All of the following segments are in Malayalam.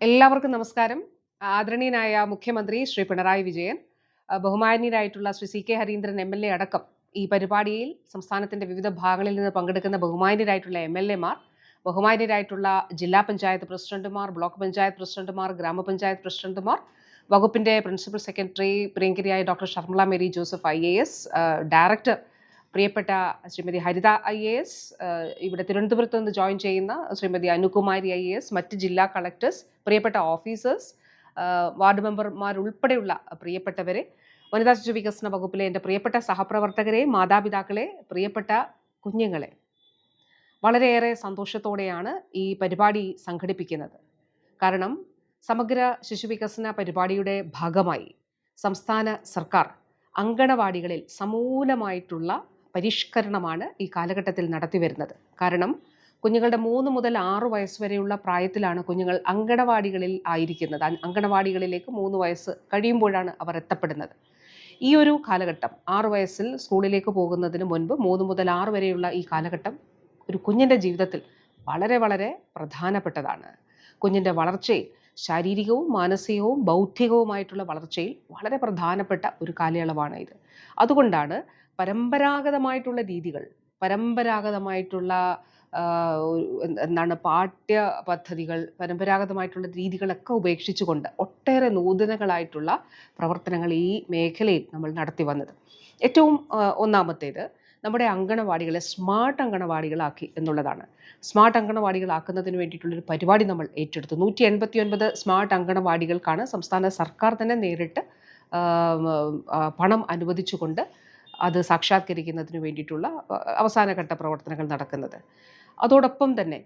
എല്ലാവർക്കും നമസ്കാരം. ആദരണീയനായ മുഖ്യമന്ത്രി Shri Pinarayi Vijayan ബഹുമാനീയരായിട്ടുള്ള Shri C K Harindran M L A അടക്കം ഈ പരിപാടിയിൽ സംസ്ഥാനത്തിന്റെ വിവിധ ഭാഗങ്ങളിൽ നിന്ന് പങ്കെടുക്കുന്ന ബഹുമാനീയരായിട്ടുള്ള എം എൽ എമാർ ബഹുമാനീയരായിട്ടുള്ള ജില്ലാ പഞ്ചായത്ത് പ്രസിഡന്റുമാർ ബ്ലോക്ക് പഞ്ചായത്ത് പ്രസിഡന്റുമാർ ഗ്രാമപഞ്ചായത്ത് പ്രസിഡന്റുമാർ വകുപ്പിന്റെ principal secretary പ്രിയങ്കരിയായ doctor Sharmila Mary Joseph I director പ്രിയപ്പെട്ട Shrimati Haritha I A S ഇവിടെ തിരുവനന്തപുരത്ത് നിന്ന് ജോയിൻ ചെയ്യുന്ന Shrimati Anukumari I A S മറ്റ് ജില്ലാ കളക്ടേഴ്സ് പ്രിയപ്പെട്ട ഓഫീസേഴ്സ് വാർഡ് മെമ്പർമാരുൾപ്പെടെയുള്ള പ്രിയപ്പെട്ടവരെ വനിതാ ശിശു വികസന വകുപ്പിലെ എന്റെ പ്രിയപ്പെട്ട സഹപ്രവർത്തകരെ മാതാപിതാക്കളെ പ്രിയപ്പെട്ട കുഞ്ഞുങ്ങളെ. വളരെയേറെ സന്തോഷത്തോടെയാണ് ഈ പരിപാടി സംഘടിപ്പിക്കുന്നത്. കാരണം സമഗ്ര ശിശുവികസന പരിപാടിയുടെ ഭാഗമായി സംസ്ഥാന സർക്കാർ അങ്കണവാടികളിൽ സമൂലമായിട്ടുള്ള പരിഷ്കരണമാണ് ഈ കാലഘട്ടത്തിൽ നടത്തിവരുന്നത് കാരണം കുഞ്ഞുങ്ങളുടെ മൂന്ന് മുതൽ ആറ് വയസ്സ് വരെയുള്ള പ്രായത്തിലാണ് കുഞ്ഞുങ്ങൾ അങ്കണവാടികളിൽ ആയിരിക്കുന്നത്. അങ്കണവാടികളിലേക്ക് മൂന്ന് വയസ്സ് കഴിയുമ്പോഴാണ് അവർ എത്തപ്പെടുന്നത്. ഈ ഒരു കാലഘട്ടം ആറ് വയസ്സിൽ സ്കൂളിലേക്ക് പോകുന്നതിന് മുൻപ് മൂന്ന് മുതൽ ആറ് വരെയുള്ള ഈ കാലഘട്ടം ഒരു കുഞ്ഞിന്റെ ജീവിതത്തിൽ വളരെ വളരെ പ്രധാനപ്പെട്ടതാണ്. കുഞ്ഞിന്റെ വളർച്ചയിൽ ശാരീരികവും മാനസികവും ബൗദ്ധികവുമായിട്ടുള്ള വളർച്ചയിൽ വളരെ പ്രധാനപ്പെട്ട ഒരു കാലയളവാണ് ഇത്. അതുകൊണ്ടാണ് പരമ്പരാഗതമായിട്ടുള്ള രീതികൾ പരമ്പരാഗതമായിട്ടുള്ള എന്താണ് പാഠ്യ പദ്ധതികൾ പരമ്പരാഗതമായിട്ടുള്ള രീതികളൊക്കെ ഉപേക്ഷിച്ചുകൊണ്ട് ഒട്ടേറെ നൂതനങ്ങളായിട്ടുള്ള പ്രവർത്തനങ്ങൾ ഈ മേഖലയിൽ നമ്മൾ നടത്തി വന്നത്. ഏറ്റവും ഒന്നാമത്തേത് നമ്മുടെ അങ്കണവാടികളെ സ്മാർട്ട് അങ്കണവാടികളാക്കി എന്നുള്ളതാണ്. സ്മാർട്ട് അങ്കണവാടികളാക്കുന്നതിന് വേണ്ടിയിട്ടുള്ളൊരു പരിപാടി നമ്മൾ ഏറ്റെടുത്തു. നൂറ്റി എൺപത്തി ഒൻപത് സ്മാർട്ട് അങ്കണവാടികൾക്കാണ് സംസ്ഥാന സർക്കാർ തന്നെ നേരിട്ട് പണം അനുവദിച്ചുകൊണ്ട് അത് സാക്ഷാത്കരിക്കുന്നതിന് വേണ്ടിയിട്ടുള്ള അവസാനഘട്ട പ്രവർത്തനങ്ങൾ നടക്കുന്നത്. അതോടൊപ്പം തന്നെ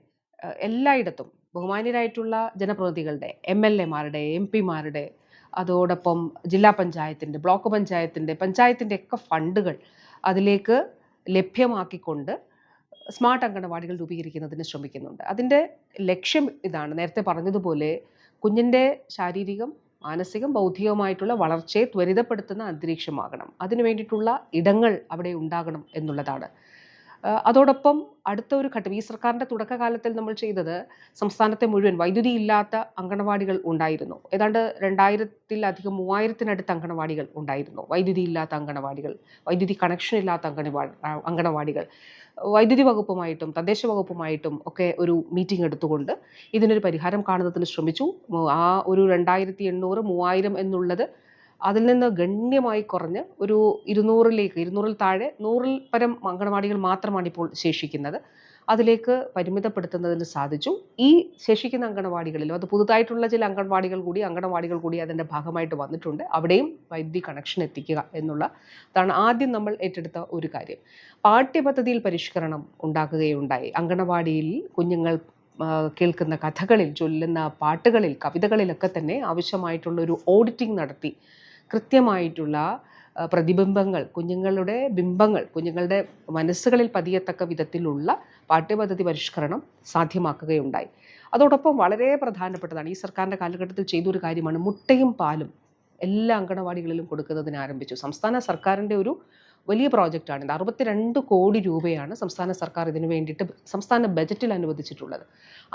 എല്ലായിടത്തും ബഹുമാന്യരായിട്ടുള്ള ജനപ്രതിനിധികളുടെ എം എൽ എമാരുടെ എം പിമാരുടെ അതോടൊപ്പം ജില്ലാ പഞ്ചായത്തിന്റെ ബ്ലോക്ക് പഞ്ചായത്തിന്റെ പഞ്ചായത്തിന്റെ ഒക്കെ ഫണ്ടുകൾ അതിലേക്ക് ലഭ്യമാക്കിക്കൊണ്ട് സ്മാർട്ട് അങ്കണവാടികൾ രൂപീകരിക്കുന്നതിന് ശ്രമിക്കുന്നുണ്ട്. അതിന്റെ ലക്ഷ്യം ഇതാണ്. നേരത്തെ പറഞ്ഞതുപോലെ കുഞ്ഞിന്റെ ശാരീരികം മാനസികം ബൗദ്ധികവുമായിട്ടുള്ള വളർച്ചയെ ത്വരിതപ്പെടുത്തുന്ന അന്തരീക്ഷമാകണം. അതിനു വേണ്ടിയിട്ടുള്ള ഇടങ്ങൾ അവിടെ ഉണ്ടാകണം എന്നുള്ളതാണ്. അതോടൊപ്പം അടുത്ത ഒരു ഘട്ടം ഈ സർക്കാരിന്റെ തുടക്കകാലത്തിൽ നമ്മൾ ചെയ്തത് സംസ്ഥാനത്തെ മുഴുവൻ വൈദ്യുതി ഇല്ലാത്ത അങ്കണവാടികൾ ഉണ്ടായിരുന്നു. ഏതാണ്ട് രണ്ടായിരത്തിലധികം മൂവായിരത്തിനടുത്ത് അങ്കണവാടികൾ ഉണ്ടായിരുന്നു. വൈദ്യുതി ഇല്ലാത്ത അങ്കണവാടികൾ വൈദ്യുതി കണക്ഷൻ ഇല്ലാത്ത അങ്കണവാടി അങ്കണവാടികൾ. വൈദ്യുതി വകുപ്പുമായിട്ടും തദ്ദേശ വകുപ്പുമായിട്ടും ഒക്കെ ഒരു മീറ്റിംഗ് എടുത്തുകൊണ്ട് ഇതിനൊരു പരിഹാരം കാണുന്നതിന് ശ്രമിച്ചു. ആ ഒരു രണ്ടായിരത്തി എണ്ണൂറ് മൂവായിരം എന്നുള്ളത് അതിൽ നിന്ന് ഗണ്യമായി കുറഞ്ഞ് ഒരു ഇരുന്നൂറിലേക്ക് ഇരുന്നൂറിൽ താഴെ നൂറിൽ പരം അങ്കണവാടികൾ മാത്രമാണ് ഇപ്പോൾ ശേഷിക്കുന്നത്. അതിലേക്ക് പരിമിതപ്പെടുത്തുന്നതിന് സാധിച്ചു. ഈ ശേഷിക്കുന്ന അങ്കണവാടികളിലും അത് പുതുതായിട്ടുള്ള ചില അങ്കണവാടികൾ കൂടി അങ്കണവാടികൾ കൂടി അതിന്റെ ഭാഗമായിട്ട് വന്നിട്ടുണ്ട്. അവിടെയും വൈദ്യുതി കണക്ഷൻ എത്തിക്കുക എന്നുള്ള അതാണ് ആദ്യം നമ്മൾ ഏറ്റെടുത്ത ഒരു കാര്യം. പാഠ്യപദ്ധതിയിൽ പരിഷ്കരണം ഉണ്ടാക്കുകയുണ്ടായി അങ്കണവാടിയിൽ കുഞ്ഞുങ്ങൾ കേൾക്കുന്ന കഥകളിൽ ചൊല്ലുന്ന പാട്ടുകളിൽ കവിതകളിലൊക്കെ തന്നെ ആവശ്യമായിട്ടുള്ള ഒരു ഓഡിറ്റിംഗ് നടത്തി കൃത്യമായിട്ടുള്ള പ്രതിബിംബങ്ങൾ കുഞ്ഞുങ്ങളുടെ ബിംബങ്ങൾ കുഞ്ഞുങ്ങളുടെ മനസ്സുകളിൽ പതിയത്തക്ക വിധത്തിലുള്ള പാഠ്യപദ്ധതി പരിഷ്കരണം സാധ്യമാക്കുകയുണ്ടായി. അതോടൊപ്പം വളരെ പ്രധാനപ്പെട്ടതാണ് ഈ സർക്കാരിന്റെ കാലഘട്ടത്തിൽ ചെയ്തൊരു കാര്യമാണ് മുട്ടയും പാലും എല്ലാ അങ്കണവാടികളിലും കൊടുക്കുന്നതിന് ആരംഭിച്ചു. സംസ്ഥാന സർക്കാരിന്റെ ഒരു വലിയ പ്രോജക്റ്റാണ്. ഇത് അറുപത്തിരണ്ട് കോടി രൂപയാണ് സംസ്ഥാന സർക്കാർ ഇതിനു വേണ്ടിയിട്ട് സംസ്ഥാന ബജറ്റിൽ അനുവദിച്ചിട്ടുള്ളത്.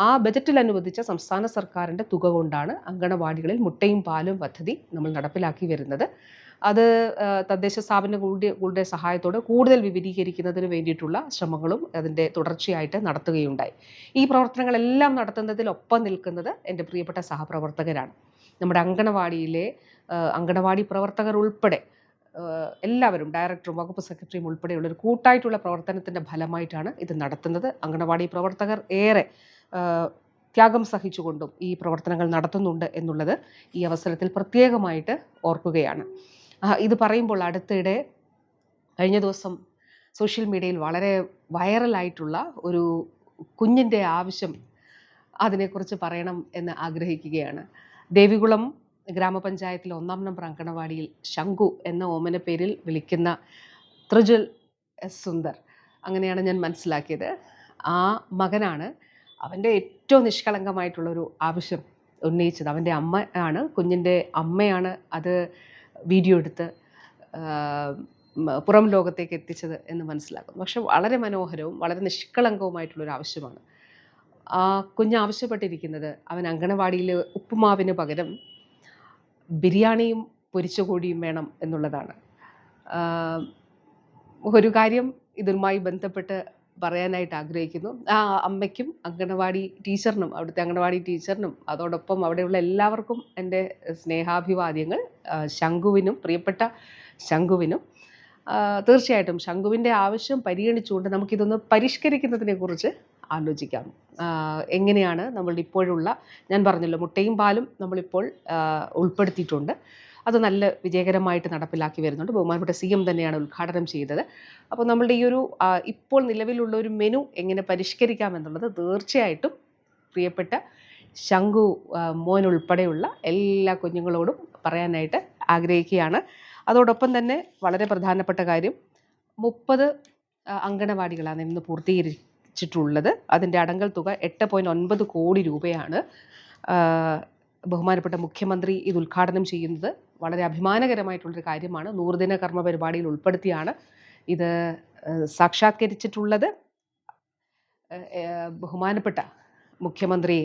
ആ ബജറ്റിൽ അനുവദിച്ച സംസ്ഥാന സർക്കാരിന്റെ തുക കൊണ്ടാണ് അങ്കണവാടികളിൽ മുട്ടയും പാലും പദ്ധതി നമ്മൾ നടപ്പിലാക്കി വരുന്നത്. അത് തദ്ദേശ സ്ഥാപനങ്ങളുടെ സഹായത്തോടെ കൂടുതൽ വിപുലീകരിക്കുന്നതിന് വേണ്ടിയിട്ടുള്ള ശ്രമങ്ങളും അതിന്റെ തുടർച്ചയായിട്ട് നടത്തുകയുണ്ടായി. ഈ പ്രവർത്തനങ്ങളെല്ലാം നടത്തുന്നതിൽ ഒപ്പം നിൽക്കുന്നത് എന്റെ പ്രിയപ്പെട്ട സഹപ്രവർത്തകരാണ്. നമ്മുടെ അങ്കണവാടിയിലെ അങ്കണവാടി പ്രവർത്തകർ ഉൾപ്പെടെ എല്ലാവരും ഡയറക്ടറും വകുപ്പ് സെക്രട്ടറിയും ഉൾപ്പെടെയുള്ള ഒരു കൂട്ടായിട്ടുള്ള പ്രവർത്തനത്തിന്റെ ഫലമായിട്ടാണ് ഇത് നടത്തുന്നത്. അങ്കണവാടി പ്രവർത്തകർ ഏറെ ത്യാഗം സഹിച്ചുകൊണ്ടും ഈ പ്രവർത്തനങ്ങൾ നടത്തുന്നുണ്ട് എന്നുള്ളത് ഈ അവസരത്തിൽ പ്രത്യേകമായിട്ട് ഓർക്കുകയാണ്. ഇത് പറയുമ്പോൾ അടുത്തിടെ കഴിഞ്ഞ ദിവസം സോഷ്യൽ മീഡിയയിൽ വളരെ വൈറലായിട്ടുള്ള ഒരു കുഞ്ഞിന്റെ ആവശ്യം അതിനെക്കുറിച്ച് പറയണം എന്ന് ആഗ്രഹിക്കുകയാണ്. ദേവികുളം ഗ്രാമപഞ്ചായത്തിലെ ഒന്നാം നമ്പർ അങ്കണവാടിയിൽ ശംഖു എന്ന ഓമന പേരിൽ വിളിക്കുന്ന ത്രിജുൽ എസ് സുന്ദർ. അങ്ങനെയാണ് ഞാൻ മനസ്സിലാക്കിയത്. ആ മകനാണ് അവന്റെ ഏറ്റവും നിഷ്കളങ്കമായിട്ടുള്ളൊരു ആവശ്യം ഉന്നയിച്ചത്. അവന്റെ അമ്മ ആണ് കുഞ്ഞിന്റെ അമ്മയാണ് അത് വീഡിയോ എടുത്ത് പുറം ലോകത്തേക്ക് എത്തിച്ചത് എന്ന് മനസ്സിലാക്കുന്നു. പക്ഷെ വളരെ മനോഹരവും വളരെ നിഷ്കളങ്കവുമായിട്ടുള്ളൊരു ആവശ്യമാണ്. ആ കുഞ്ഞ് ആവശ്യപ്പെട്ടിരിക്കുന്നത് അവൻ അങ്കണവാടിയിൽ ഉപ്പുമാവിന് പകരം ബിരിയാണിയും പൊരിച്ച കോടിയും വേണം എന്നുള്ളതാണ്. ഒരു കാര്യം ഇതുമായി ബന്ധപ്പെട്ട് പറയാനായിട്ട് ആഗ്രഹിക്കുന്നു. ആ അമ്മയ്ക്കും അങ്കണവാടി ടീച്ചറിനും അവിടുത്തെ അങ്കണവാടി ടീച്ചറിനും അതോടൊപ്പം അവിടെയുള്ള എല്ലാവർക്കും എന്റെ സ്നേഹാഭിവാദ്യങ്ങൾ ശംഖുവിനും പ്രിയപ്പെട്ട ശംഖുവിനും തീർച്ചയായിട്ടും ശംഖുവിന്റെ ആവശ്യം പരിഗണിച്ചുകൊണ്ട് നമുക്കിതൊന്ന് പരിഷ്കരിക്കുന്നതിനെ കുറിച്ച് ആലോചിക്കാം. എങ്ങനെയാണ് നമ്മളുടെ ഇപ്പോഴുള്ള ഞാൻ പറഞ്ഞല്ലോ മുട്ടയും പാലും നമ്മളിപ്പോൾ ഉൾപ്പെടുത്തിയിട്ടുണ്ട്. അത് നല്ല വിജയകരമായിട്ട് നടപ്പിലാക്കി വരുന്നുണ്ട്. ബഹുമാനപ്പെട്ട സി എം തന്നെയാണ് ഉദ്ഘാടനം ചെയ്തത്. അപ്പോൾ നമ്മളുടെ ഈ ഒരു ഇപ്പോൾ നിലവിലുള്ള ഒരു മെനു എങ്ങനെ പരിഷ്കരിക്കാം എന്നുള്ളത് തീർച്ചയായിട്ടും പ്രിയപ്പെട്ട ശംഖു മോൻ ഉൾപ്പെടെയുള്ള എല്ലാ കുഞ്ഞുങ്ങളോടും പറയാനായിട്ട് ആഗ്രഹിക്കുകയാണ്. അതോടൊപ്പം തന്നെ വളരെ പ്രധാനപ്പെട്ട കാര്യം മുപ്പത് അങ്കണവാടികളാണ് ഇന്ന് പൂർത്തീകരിച്ചിട്ടുള്ളത് അതിന്റെ അടങ്കൽ തുക എട്ട് പോയിന്റ് ഒൻപത് കോടി രൂപയാണ്. ബഹുമാനപ്പെട്ട മുഖ്യമന്ത്രി ഇത് ഉദ്ഘാടനം ചെയ്യുന്നത്. വളരെ അഭിമാനകരമായിട്ടുള്ളൊരു കാര്യമാണ്. നൂറുദിന കർമ്മ പരിപാടിയിൽ ഉൾപ്പെടുത്തിയാണ് ഇത് സാക്ഷാത്കരിച്ചിട്ടുള്ളത്. ബഹുമാനപ്പെട്ട മുഖ്യമന്ത്രി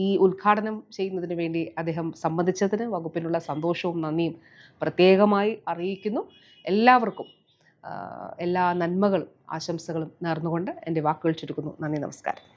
ഈ ഉദ്ഘാടനം ചെയ്യുന്നതിന് വേണ്ടി അദ്ദേഹം സംബന്ധിച്ചതിന് വകുപ്പിനുള്ള സന്തോഷവും നന്ദിയും പ്രത്യേകമായി അറിയിക്കുന്നു. എല്ലാവർക്കും എല്ലാ നന്മകളും ആശംസകളും നേർന്നുകൊണ്ട് എന്റെ വാക്കുകൾ ചുരുക്കുന്നു. നന്ദി നമസ്കാരം.